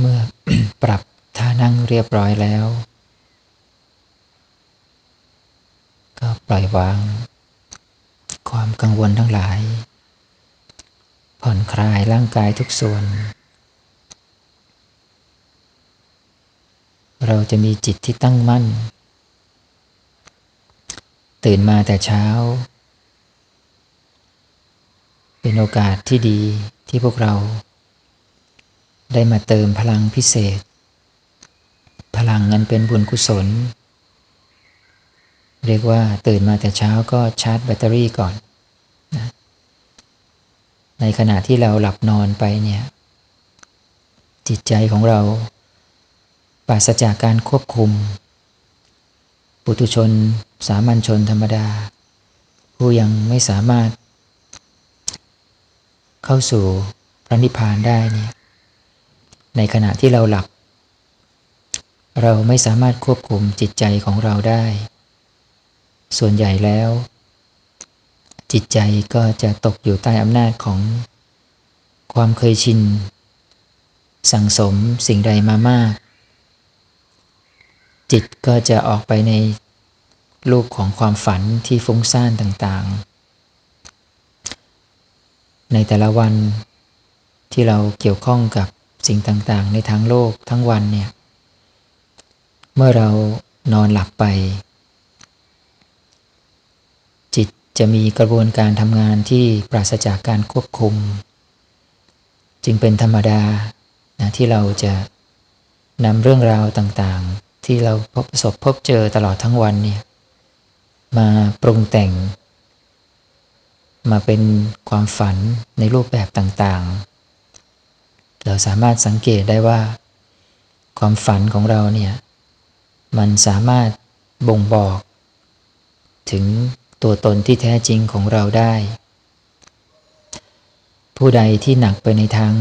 เมื่อปรับท่านั่งเรียบร้อยแล้ว ก็ปล่อยวาง ความกังวลทั้งหลาย ผ่อนคลายร่างกายทุกส่วน เราจะมีจิตที่ตั้งมั่น ตื่นมาแต่เช้า เป็นโอกาสที่ดีที่พวกเรา ได้มาเติมพลังพิเศษ พลังนั้นเป็นบุญกุศล เรียกว่าตื่นมาแต่เช้าก็ชาร์จแบตเตอรี่ก่อนนะในขณะที่เราหลับนอนไปเนี่ย จิตใจของเราปราศจากการควบคุม ปุถุชน สามัญชนธรรมดา ผู้ยังไม่สามารถ เข้าสู่พระนิพพานได้เนี่ย ในขณะที่เราหลับ เราไม่สามารถควบคุมจิตใจของเราได้ ส่วนใหญ่แล้ว จิตใจก็จะตกอยู่ใต้อำนาจของความเคยชิน สั่งสมสิ่งใดมามาก จิตก็จะออกไปในรูปของความฝันที่ฟุ้งซ่านต่างๆ ในแต่ละวันที่เราเกี่ยวข้องกับ สิ่งต่างๆ ในทางโลกทั้งวันเนี่ยเมื่อเรานอนหลับไป จิตจะมีกระบวนการทำงานที่ปราศจากการควบคุม จึงเป็นธรรมดานะที่เราจะนำเรื่องราวต่างๆ ที่เราพบประสบพบเจอตลอดทั้งวันเนี่ยมาปรุงแต่ง มาเป็นความฝันในรูปแบบต่างๆ เราสามารถสังเกตได้ว่า ความฝันของเราเนี่ยมันสามารถบ่งบอก ถึงตัวตนที่แท้จริงของเราได้ ผู้ใดที่หนักไปในทาง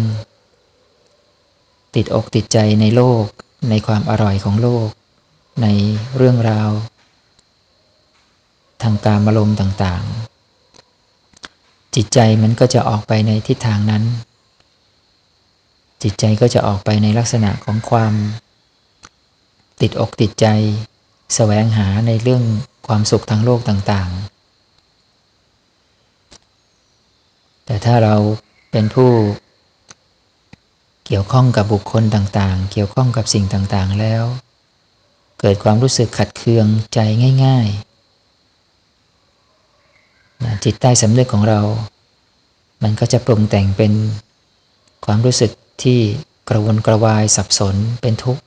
ติดอกติดใจในโลก ในความอร่อยของโลก ในเรื่องราว ทางการอารมณ์ต่างๆ จิตใจมันก็จะออกไปในทิศทางนั้น จิตใจก็จะออกไปในลักษณะของความ ติดอกติดใจสแสวงหาในเรื่องความสุขทางโลกต่างๆ แต่ถ้าเราเป็นผู้เกี่ยวข้องกับบุคคลต่างๆ เกี่ยวข้องกับสิ่งต่างๆแล้ว เกิดความรู้สึกขัดเคืองใจง่ายๆ จิตใต้สำนึกของเรา มันก็จะปรุงแต่งเป็นความรู้สึก ที่กระวนกระวายสับสนเป็นทุกข์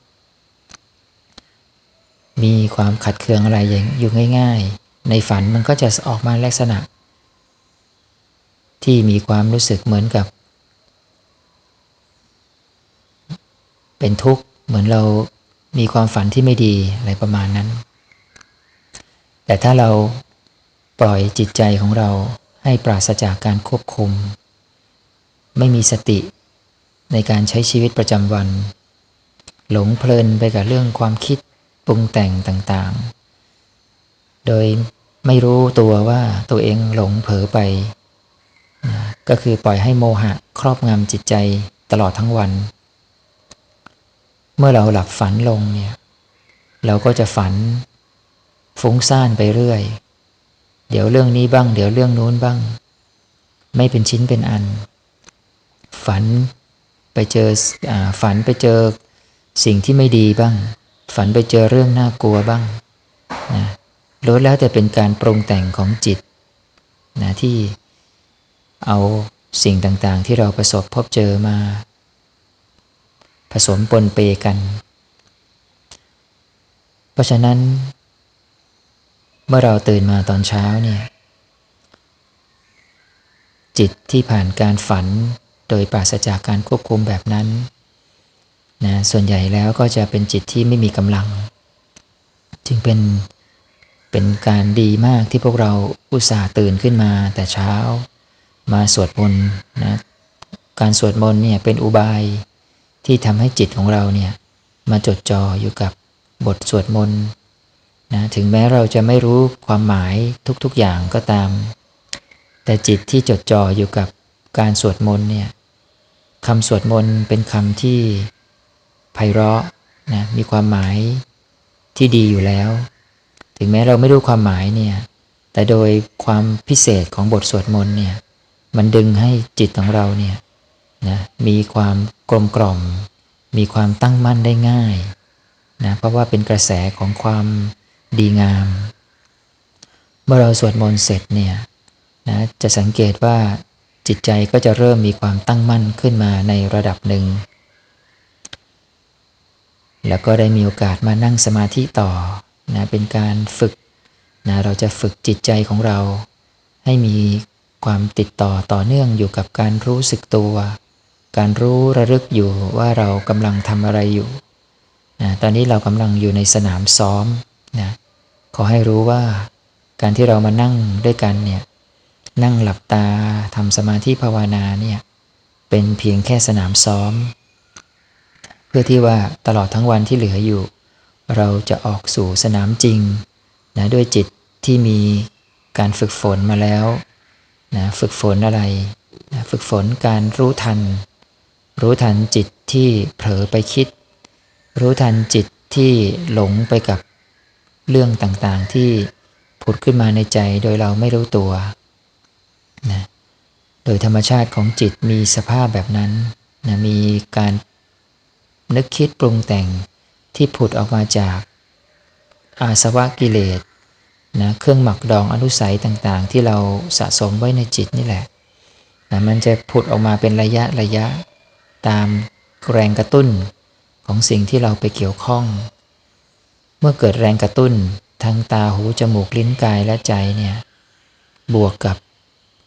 มีความขัดเคืองอะไรอย่างอยู่ง่าย ๆ ในฝันมันก็จะออกมาลักษณะ ที่มีความรู้สึกเหมือนกับ เป็นทุกข์เหมือนเรามีความฝันที่ไม่ดีอะไรประมาณนั้น แต่ถ้าเราปล่อยจิตใจของเราให้ปราศจากการควบคุม ไม่มีสติ ในการใช้ชีวิตประจำวัน หลงเพลินไปกับเรื่องความคิดปรุงแต่งต่างๆ โดยไม่รู้ตัวว่าตัวเองหลงเผลอไป ก็คือปล่อยให้โมหะครอบงำจิตใจตลอดทั้งวัน เมื่อเราหลับฝันลงเนี่ย เราก็จะฝันฟุ้งซ่านไปเรื่อย เดี๋ยวเรื่องนี้บ้าง เดี๋ยวเรื่องนู้นบ้าง ไม่เป็นชิ้นเป็นอัน ฝัน ไปเจออฝันไปเจอสิ่งที่ไม่ดีบ้าง ฝันไปเจอเรื่องน่ากลัวบ้างนะล้วนแล้วแต่เป็นการปรุงแต่งของจิตนะที่เอาสิ่งต่างๆ ที่เราประสบพบเจอมา ผสมปนเปกัน เพราะฉะนั้น เมื่อเราตื่นมาตอนเช้าเนี่ยจิตที่ผ่านการฝัน โดยปราศจากการควบคุมแบบนั้นนะส่วนใหญ่แล้วก็จะเป็นจิตที่ไม่มีกำลัง จึงเป็นเป็นการดีมากที่พวกเราอุตส่าห์ตื่นขึ้นมาแต่เช้ามาสวดมนต์นะการสวดมนต์เนี่ยเป็นอุบายที่ทำให้จิตของเราเนี่ยมาจดจ่ออยู่กับบทสวดมนต์นะถึงแม้เราจะไม่รู้ความหมายทุกๆอย่างก็ตาม แต่จิตที่จดจ่ออยู่กับการสวดมนต์เนี่ย คำสวดมนต์เป็นคำที่ไพเราะนะมีความหมายที่ดีอยู่แล้ว ถึงแม้เราไม่รู้ความหมายเนี่ย แต่โดยความพิเศษของบทสวดมนต์เนี่ย มันดึงให้จิตของเราเนี่ยนะมีความกลมกล่อม มีความตั้งมั่นได้ง่ายนะเพราะว่าเป็นกระแสของความดีงาม เมื่อเราสวดมนต์เสร็จเนี่ยนะจะสังเกตว่า จิตใจก็จะเริ่มมีความตั้งมั่นขึ้นมาในระดับหนึ่ง แล้วก็ได้มีโอกาสมานั่งสมาธิต่อนะเป็นการฝึกนะเราจะฝึกจิตใจของเรา ให้มีความติดต่อต่อเนื่องอยู่กับการรู้สึกตัว การรู้ระลึกอยู่ว่าเรากำลังทำอะไรอยู่นะตอนนี้เรากำลังอยู่ในสนามซ้อมนะขอให้รู้ว่าการที่เรามานั่งด้วยกันเนี่ย นั่งหลับตาทำสมาธิภาวนาเนี่ยเป็นเพียงแค่สนามซ้อม เพื่อที่ว่าตลอดทั้งวันที่เหลืออยู่ เราจะออกสู่สนามจริงนะด้วยจิตที่มีการฝึกฝนมาแล้วนะฝึกฝนอะไรนะฝึกฝนการรู้ทัน รู้ทันจิตที่เผลอไปคิด รู้ทันจิตที่หลงไปกับเรื่องต่างๆที่ผุดขึ้นมาในใจโดยเราไม่รู้ตัว นะโดยธรรมชาติของจิตมีสภาพแบบนั้นนะมีการนึกคิดปรุงแต่งที่ผุดออกมาจากอาสวะกิเลสนะเครื่องหมักดองอนุสัยต่างๆ ที่เราสะสมไว้ในจิตนี่แหละนะมันจะผุดออกมาเป็นระยะระยะ ตามแรงกระตุ้นของสิ่งที่เราไปเกี่ยวข้อง เมื่อเกิดแรงกระตุ้นทางตาหูจมูกลิ้นกายและใจเนี่ยบวกกับ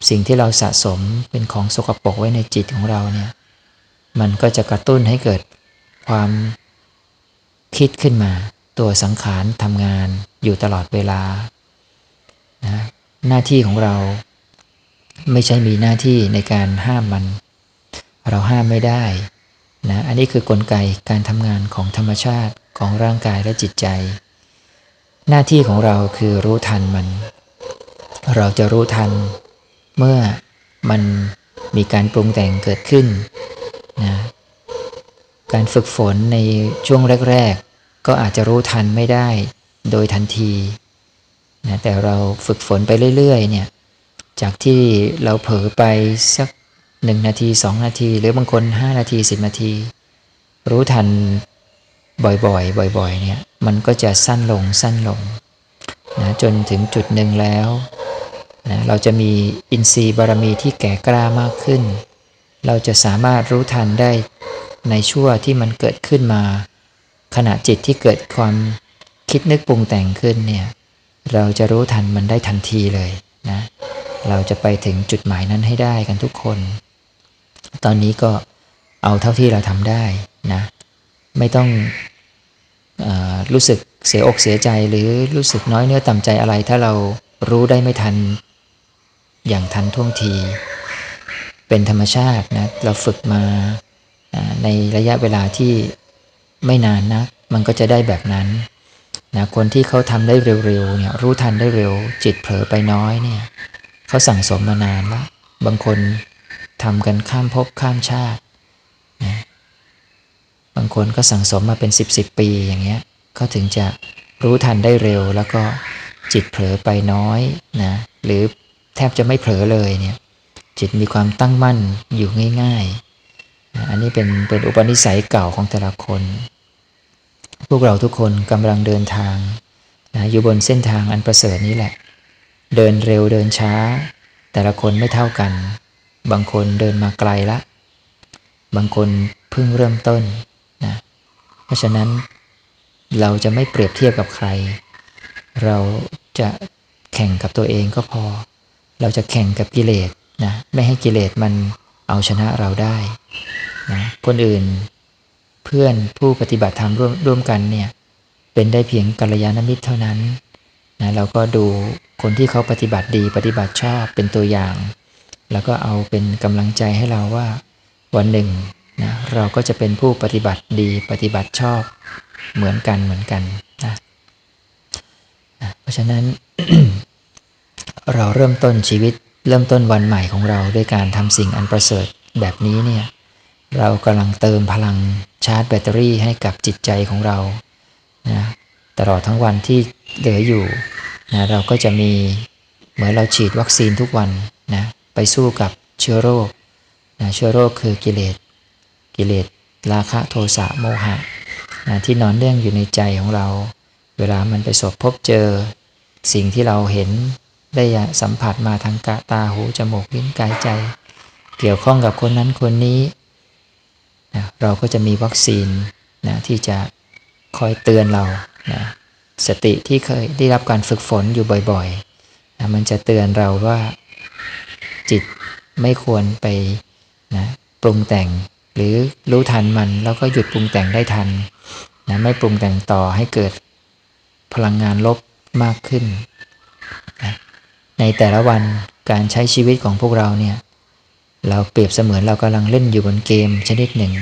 สิ่งที่เราสะสมเป็นของสกปรกไว้ในจิตของเราเนี่ย มันก็จะกระตุ้นให้เกิดความคิดขึ้นมา ตัวสังขารทำงานอยู่ตลอดเวลานะหน้าที่ของเราไม่ใช่มีหน้าที่ในการห้ามมัน เราห้ามไม่ได้นะอันนี้คือกลไกการทำงานของธรรมชาติของร่างกายและจิตใจ หน้าที่ของเราคือรู้ทันมัน เราจะรู้ทัน เมื่อมันมีการปรุงแต่งเกิดขึ้นนะการฝึกฝนในช่วงแรก ๆ ก็อาจจะรู้ทันไม่ได้โดยทันทีนะแต่เราฝึกฝนไปเรื่อย ๆ เนี่ย จากที่เราเผลอไปสักหนึ่งนาทีสองนาที หรือบางคน5นาที10นาที รู้ทันบ่อยๆ บ่อยๆ เนี่ย มันก็จะสั้นลงสั้นลงนะจนถึงจุดหนึ่งแล้ว นะเราจะมีอินทรีย์บารมีที่แก่กล้ามากขึ้น เราจะสามารถรู้ทันได้ในชั่วที่มันเกิดขึ้นมา ขณะจิตที่เกิดความคิดนึกปรุงแต่งขึ้นเนี่ยเราจะรู้ทันมันได้ทันทีเลยนะเราจะไปถึงจุดหมายนั้นให้ได้กันทุกคน ตอนนี้ก็เอาเท่าที่เราทำได้นะไม่ต้องอรู้สึกเสียอกเสียใจหรือรู้สึกน้อยเนื้อต่ำใจอะไร ถ้าเรารู้ได้ไม่ทัน อย่างทันท่วงที เป็นธรรมชาตินะเราฝึกมาในระยะเวลาที่ไม่นานนะมันก็จะได้แบบนั้นนะคนที่เขาทำได้เร็วๆเนี่ยรู้ทันได้เร็ว จิตเผลอไปน้อยเนี่ยเขาสั่งสมมานานแล้วบางคนทำกันข้ามภพข้ามชาตินะบางคนก็สั่งสมมาเป็น 10บสปีอย่างเงี้ยเขาถึงจะรู้ทันได้เร็ว แล้วก็จิตเผลอไปน้อยนะหรือ แทบจะไม่เผลอเลยเนี่ยจิตมีความตั้งมั่นอยู่ง่ายๆ อันนี้เป็นเป็นอุปนิสัยเก่าของแต่ละคน พวกเราทุกคนกำลังเดินทางนะอยู่บนเส้นทางอันประเสริฐนี้แหละ เดินเร็วเดินช้า แต่ละคนไม่เท่ากัน บางคนเดินมาไกลละ บางคนเพิ่งเริ่มต้นนะเพราะฉะนั้นเราจะไม่เปรียบเทียบกับใคร เราจะแข่งกับตัวเองก็พอ เราจะแข่งกับกิเลสนะไม่ให้กิเลสมันเอาชนะเราได้นะคนอื่นเพื่อนผู้ปฏิบัติธรรมร่วมร่วมกันเนี่ยเป็นได้เพียงกัลยาณมิตรเท่านั้นนะเราก็ดูคนที่เขาปฏิบัติดีปฏิบัติชอบเป็นตัวอย่าง แล้วก็เอาเป็นกำลังใจให้เราว่าวันหนึ่งนะเราก็จะเป็นผู้ปฏิบัติดีปฏิบัติชอบเหมือนกันเหมือนกันนะเพราะฉะนั้น เราเริ่มต้นชีวิต เริ่มต้นวันใหม่ของเราด้วยการทำสิ่งอันประเสริฐแบบนี้เนี่ยเรากำลังเติมพลังชาร์จแบตเตอรี่ให้กับจิตใจของเรานะตลอดทั้งวันที่เหลืออยู่นะเราก็จะมีเหมือนเราฉีดวัคซีนทุกวันนะไปสู้กับเชื้อโรคนะเชื้อโรคคือกิเลสกิเลสราคะโทสะโมหะนะที่นอนเนื่องอยู่ในใจของเรา เวลามันไปสบพบเจอ สิ่งที่เราเห็น ได้สัมผัสมาทางกะตาหูจมูกลิ้นกายใจ เกี่ยวข้องกับคนนั้นคนนี้นะเราก็จะมีวัคซีนนะที่จะคอยเตือนเรานะสติที่เคยได้รับการฝึกฝนอยู่บ่อยๆนะมันจะเตือนเราว่าจิตไม่ควรไปนะปรุงแต่งหรือรู้ทันมันแล้วก็หยุดปรุงแต่งได้ทันนะไม่ปรุงแต่งต่อให้เกิดพลังงานลบมากขึ้นนะ ในแต่ละวันการใช้ชีวิตของพวกเราเนี่ย เราเปรียบเสมือนเรากำลังเล่นอยู่บนเกมชนิดหนึ่ง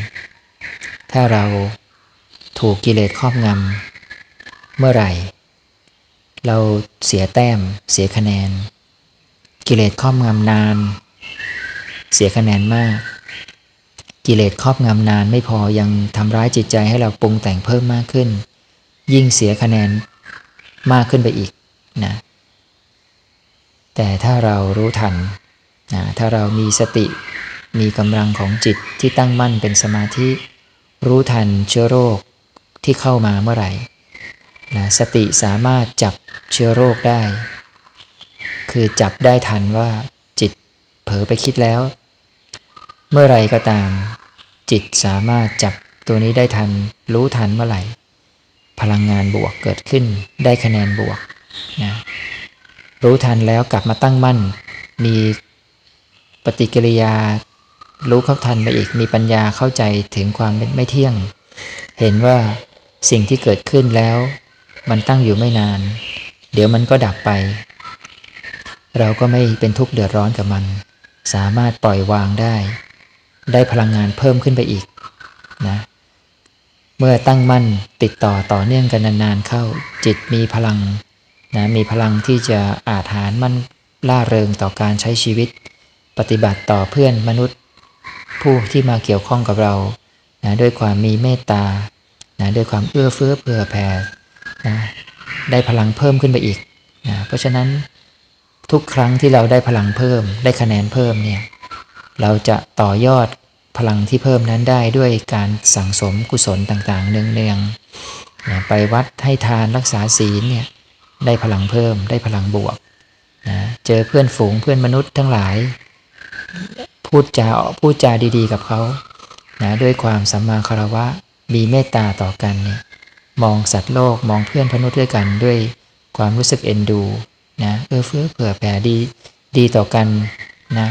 ถ้าเราถูกกิเลสครอบงำเมื่อไหร่ เราเสียแต้ม เสียคะแนน กิเลสครอบงำนาน เสียคะแนนมาก กิเลสครอบงำนานไม่พอยังทำร้ายจิตใจให้เราปรุงแต่งเพิ่มมากขึ้น ยิ่งเสียคะแนนมากขึ้นไปอีกนะ แต่ถ้าเรารู้ทันนะถ้าเรามีสติ มีกำลังของจิตที่ตั้งมั่นเป็นสมาธิ รู้ทันเชื้อโรคที่เข้ามาเมื่อไหร่นะสติสามารถจับเชื้อโรคได้ คือจับได้ทันว่าจิตเผลอไปคิดแล้ว เมื่อไรก็ตาม จิตสามารถจับตัวนี้ได้ทัน รู้ทันเมื่อไหร่ พลังงานบวกเกิดขึ้นได้คะแนนบวกนะ รู้ทันแล้วกลับมาตั้งมั่น มีปฏิกิริยา รู้เข้าทันไปอีกมีปัญญาเข้าใจถึงความไม่เที่ยง เห็นว่าสิ่งที่เกิดขึ้นแล้ว มันตั้งอยู่ไม่นาน เดี๋ยวมันก็ดับไป เราก็ไม่เป็นทุกข์เดือดร้อนกับมัน สามารถปล่อยวางได้ ได้พลังงานเพิ่มขึ้นไปอีกนะเมื่อตั้งมั่นติดต่อต่อเนื่องกันนานๆเข้าจิตมีพลัง นะมีพลังที่จะอาจหารมั่นล่าเริงต่อการใช้ชีวิต ปฏิบัติต่อเพื่อนมนุษย์ ผู้ที่มาเกี่ยวข้องกับเรานะด้วยความมีเมตตานะด้วยความเอื้อเฟื้อเผื่อแผ่นะได้พลังเพิ่มขึ้นไปอีกนะเพราะฉะนั้นทุกครั้งที่เราได้พลังเพิ่ม ได้คะแนนเพิ่มเนี่ยเราจะต่อยอดพลังที่เพิ่มนั้นได้ด้วยการสั่งสมกุศลต่างๆ เนืองๆนะไปวัดให้ทานรักษาศีลเนี่ย ได้พลังเพิ่ม ได้พลังบวกนะเจอเพื่อนฝูงเพื่อนมนุษย์ทั้งหลาย พูดจาพูดจาดีๆ กับเขานะด้วยความสัมมาคารวะมีเมตตาต่อกันเนี่ยมองสัตว์โลกมองเพื่อนมนุษย์ด้วยกันด้วยความรู้สึกเอ็นดูนะเอื้อเฟื้อเผื่อแผ่ดีดีต่อกันนะ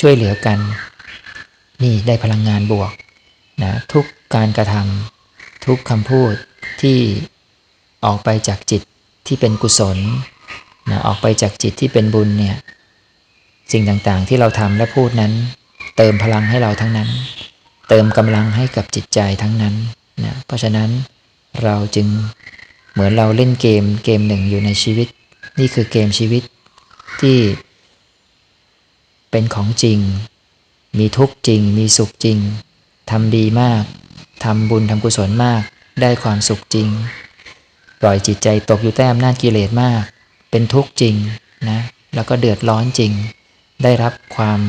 ช่วยเหลือกัน นี่ได้พลังงานบวกนะทุกการกระทำทุกคำพูดที่ออกไปจากจิต ที่เป็นกุศลนะออกไปจากจิตที่เป็นบุญเนี่ยสิ่งต่างๆที่เราทำและพูดนั้น เติมพลังให้เราทั้งนั้น เติมกำลังให้กับจิตใจทั้งนั้นนะเพราะฉะนั้นเราจึงเหมือนเราเล่นเกมเกมหนึ่งอยู่ในชีวิต นี่คือเกมชีวิตที่ เป็นของจริง มีทุกข์จริง มีสุขจริงทำดีมากทำบุญทำกุศลมาก ได้ความสุขจริง ปล่อยจิตใจตกอยู่ใต้อำนาจกิเลสมาก เป็นทุกข์จริงนะแล้วก็เดือดร้อนจริง ได้รับความ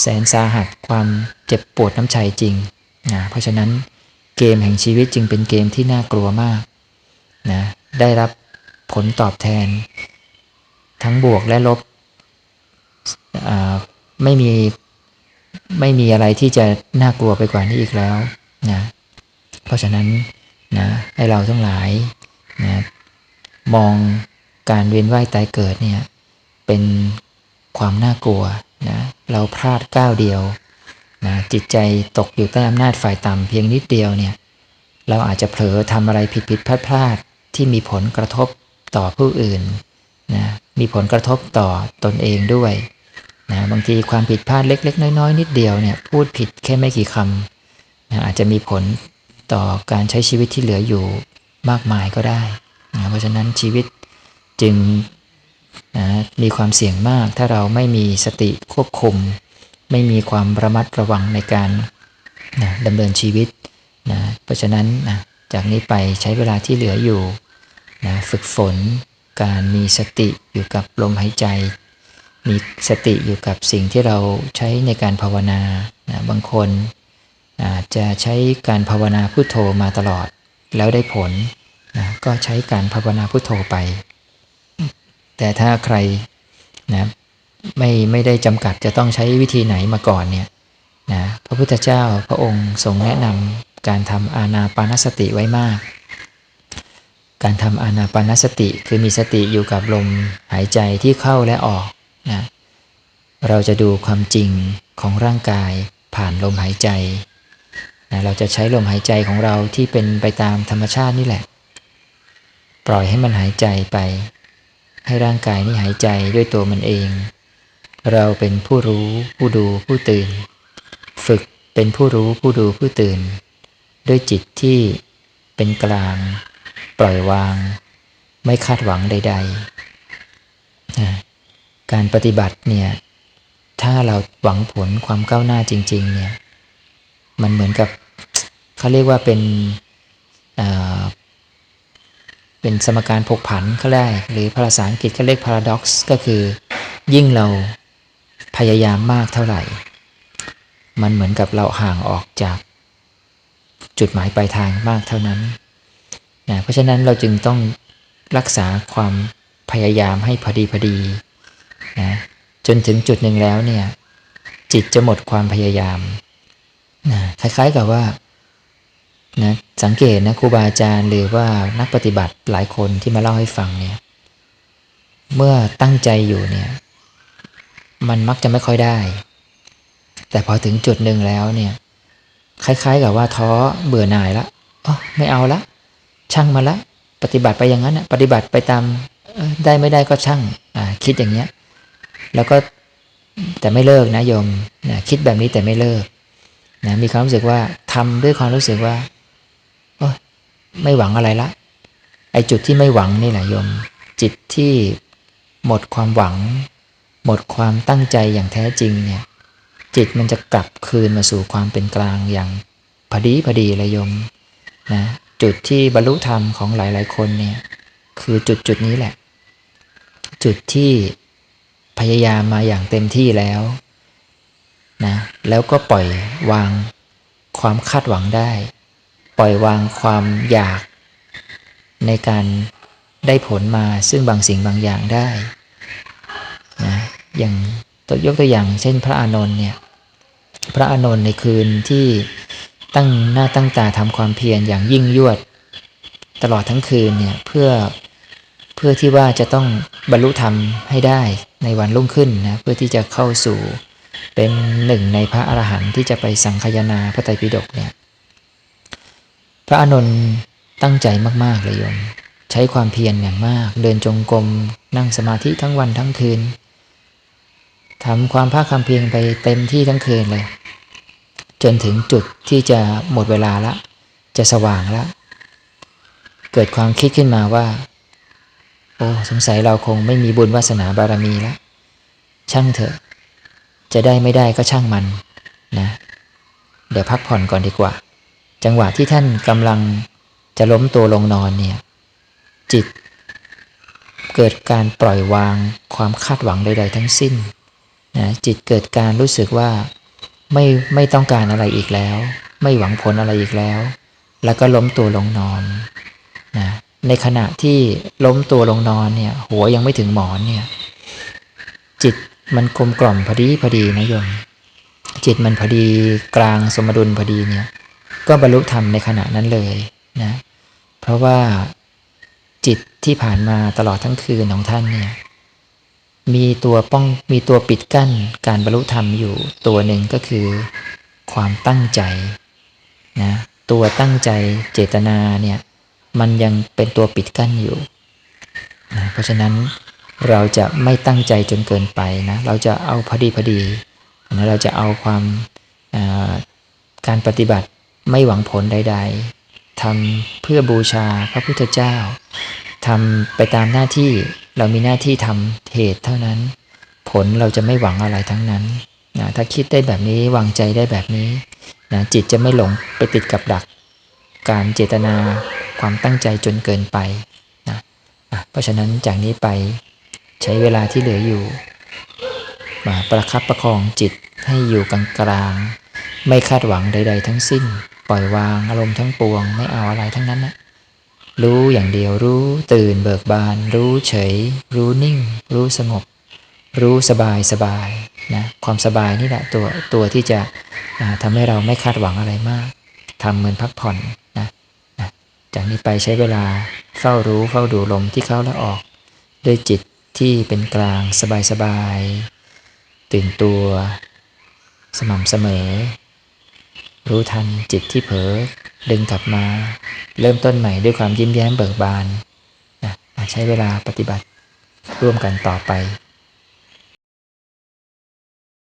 แสนสาหัสความเจ็บปวดน้ำใจจริงนะเพราะฉะนั้นเกมแห่งชีวิตจึงเป็นเกมที่น่ากลัวมากนะได้รับผลตอบแทน ทั้งบวกและลบไม่มีไม่มีอะไรที่จะน่ากลัวไปกว่านี้อีกแล้วนะเพราะฉะนั้นนะให้เราทั้งหลาย นะมองการเวียนว่ายตายเกิดเนี่ยเป็นความน่ากลัวนะเราพลาดก้าวเดียวนะจิตใจตกอยู่ใต้อำนาจฝ่ายต่ำเพียงนิดเดียวเนี่ยเราอาจจะเผลอทำอะไรผิดผิดพลาดพลาดที่มีผลกระทบต่อผู้อื่นนะมีผลกระทบต่อตนเองด้วยนะบางทีความผิดพลาดเล็ก ๆ น้อยๆนิดเดียวเนี่ยพูดผิดแค่ไม่กี่คำนะอาจจะมีผลต่อการใช้ชีวิตที่เหลืออยู่ มากมายก็ได้นะเพราะฉะนั้นชีวิตจึงนะมีความเสี่ยงมาก ถ้าเราไม่มีสติควบคุม ไม่มีความระมัดระวังในการนะดำเนินชีวิตนะเพราะฉะนั้นนะจากนี้ไปใช้เวลาที่เหลืออยู่นะฝึกฝนการมีสติอยู่กับลมหายใจ มีสติอยู่กับสิ่งที่เราใช้ในการภาวนานะบางคนอาจจะใช้การภาวนาพุโทโธมาตลอด แล้วได้ผลนะก็ใช้การภาวนาพุโทโธไป แต่ถ้าใครนะไม่ไม่ได้จำกัดจะต้องใช้วิธีไหนมาก่อนเนี่ยนะพระพุทธเจ้าพระองค์ทรงแนะนำการทำอานาปานสติไว้มาก การทำอานาปานสติคือมีสติอยู่กับลมหายใจที่เข้าและออกนะเราจะดูความจริงของร่างกายผ่านลมหายใจ นะเราจะใช้ลมหายใจของเราที่เป็นไปตามธรรมชาตินี่แหละ ปล่อยให้มันหายใจไป ให้ร่างกายนี่หายใจด้วยตัวมันเอง เราเป็นผู้รู้ผู้ดูผู้ตื่น ฝึกเป็นผู้รู้ผู้ดูผู้ตื่น ด้วยจิตที่เป็นกลาง ปล่อยวาง ไม่คาดหวังใด ๆ การปฏิบัติเนี่ยถ้าเราหวังผลความก้าวหน้าจริง ๆ เนี่ย มันเหมือนกับเขาเรียกว่าเป็นเป็นสมการผกผันเขาได้หรือภาษาอังกฤษเขาเรียก paradox ก็คือยิ่งเราพยายามมากเท่าไหร่ มันเหมือนกับเราห่างออกจากจุดหมายปลายทางมากเท่านั้นนะเพราะฉะนั้นเราจึงต้องรักษาความพยายามให้พอดีพอดีนะจนถึงจุดหนึ่งแล้วเนี่ยจิตจะหมดความพยายาม นะคล้ายๆกับว่านะสังเกตนะครูบาอาจารย์หรือว่านักปฏิบัติหลายคนที่มาเล่าให้ฟังเนี่ย เมื่อตั้งใจอยู่เนี่ย มันมักจะไม่ค่อยได้ แต่พอถึงจุดหนึ่งแล้วเนี่ย คล้าย ๆ กับว่าท้อเบื่อหน่ายละอ๋อไม่เอาละ ช่างมาละ ปฏิบัติไปอย่างนั้นนะปฏิบัติไปตามได้ไม่ได้ก็ช่างคิดอย่างเนี้ย แล้วก็แต่ไม่เลิกนะโยมนะคิดแบบนี้แต่ไม่เลิก นะมีความรู้สึกว่าทำด้วยความรู้สึกว่าไม่หวังอะไรละ ไอจุดที่ไม่หวังนี่แหละโยม จิตที่หมดความหวัง หมดความตั้งใจอย่างแท้จริงเนี่ย จิตมันจะกลับคืนมาสู่ความเป็นกลางอย่างพอดีพอดีเลยโยมนะจุดที่บรรลุธรรมของหลาย ๆ คนเนี่ยคือจุดจุดนี้แหละ จุดที่พยายามมาอย่างเต็มที่แล้ว นะแล้วก็ปล่อยวางความคาดหวังได้ ปล่อยวางความอยาก ในการได้ผลมาซึ่งบางสิ่งบางอย่างได้นะอย่างตัวยกตัวอย่างเช่นพระอานนท์เนี่ยพระอานนท์ในคืนที่ตั้งหน้าตั้งตาทำความเพียรอย่างยิ่งยวด ตลอดทั้งคืนเนี่ยเพื่อเพื่อที่ว่าจะต้องบรรลุธรรมให้ได้ในวันรุ่งขึ้นนะเพื่อที่จะเข้าสู่ เป็นหนึ่งในพระอรหันต์ที่จะไปสังคยนาพระไตรปิฎกเนี่ย พระอานนท์ตั้งใจมาก ๆ เลยโยม ใช้ความเพียรอย่างมาก เดินจงกรมนั่งสมาธิทั้งวันทั้งคืนทำความภาคความเพียรไปเต็มที่ทั้งคืนเลย จนถึงจุดที่จะหมดเวลาละ จะสว่างละ เกิดความคิดขึ้นมาว่า โอ้สงสัยเราคงไม่มีบุญวาสนาบารมีล้วช่างเถอะ จะได้ไม่ได้ก็ช่างมันนะเดี๋ยวพักผ่อนก่อนดีกว่า จังหวะที่ท่านกำลังจะล้มตัวลงนอนเนี่ย จิต เกิดการปล่อยวางความคาดหวังใด ๆ ทั้งสิ้นนะจิตเกิดการรู้สึกว่าไม่ไม่ต้องการอะไรอีกแล้ว ไม่หวังผลอะไรอีกแล้ว แล้วก็ล้มตัวลงนอนนะในขณะที่ล้มตัวลงนอนเนี่ย หัวยังไม่ถึงหมอนเนี่ย จิต มันกลมกล่อมพอดีพอดีนะโยม จิตมันพอดีกลางสมดุลพอดีเนี่ย ก็บรรลุธรรมในขณะนั้นเลยนะ เพราะว่าจิตที่ผ่านมาตลอดทั้งคืนของท่านเนี่ย มีตัวป้องมีตัวปิดกั้นการบรรลุธรรมอยู่ตัวหนึ่งก็คือความตั้งใจนะตัวตั้งใจเจตนาเนี่ย มันยังเป็นตัวปิดกั้นอยู่นะเพราะฉะนั้น เราจะไม่ตั้งใจจนเกินไปนะเราจะเอาพอดีพอดีนะเราจะเอาความการปฏิบัติไม่หวังผลใด ๆทำเพื่อบูชาพระพุทธเจ้าทำไปตามหน้าที่เรามีหน้าที่ทำเหตุเท่านั้น ผลเราจะไม่หวังอะไรทั้งนั้นนะถ้าคิดได้แบบนี้วางใจได้แบบนี้นะจิตจะไม่หลงไปติดกับดัก การเจตนาความตั้งใจจนเกินไปนะะเพราะฉะนั้นจากนี้ไป ใช้เวลาที่เหลืออยู่ มาประคับประคองจิตให้อยู่กลางกลางไม่คาดหวังใด ๆ ทั้งสิ้น ปล่อยวางอารมณ์ทั้งปวงไม่เอาอะไรทั้งนั้นนะรู้อย่างเดียวรู้ตื่นเบิกบาน รู้เฉย รู้นิ่ง รู้สงบ รู้สบายสบายนะความสบายนี่แหละตัวตัวที่จะอ่าทำให้เราไม่คาดหวังอะไรมากทำเหมือนพักผ่อนนะจากนี้ไปใช้เวลาเฝ้ารู้เฝ้าดูลมที่เข้าและออก ด้วยจิต ที่เป็นกลางสบายสบายตื่นตัว สม่ำเสมอ รู้ทันจิตที่เผลอดึงกลับมา เริ่มต้นใหม่ด้วยความยิ้มแย้มเบิกบานนะใช้เวลาปฏิบัติร่วมกันต่อไป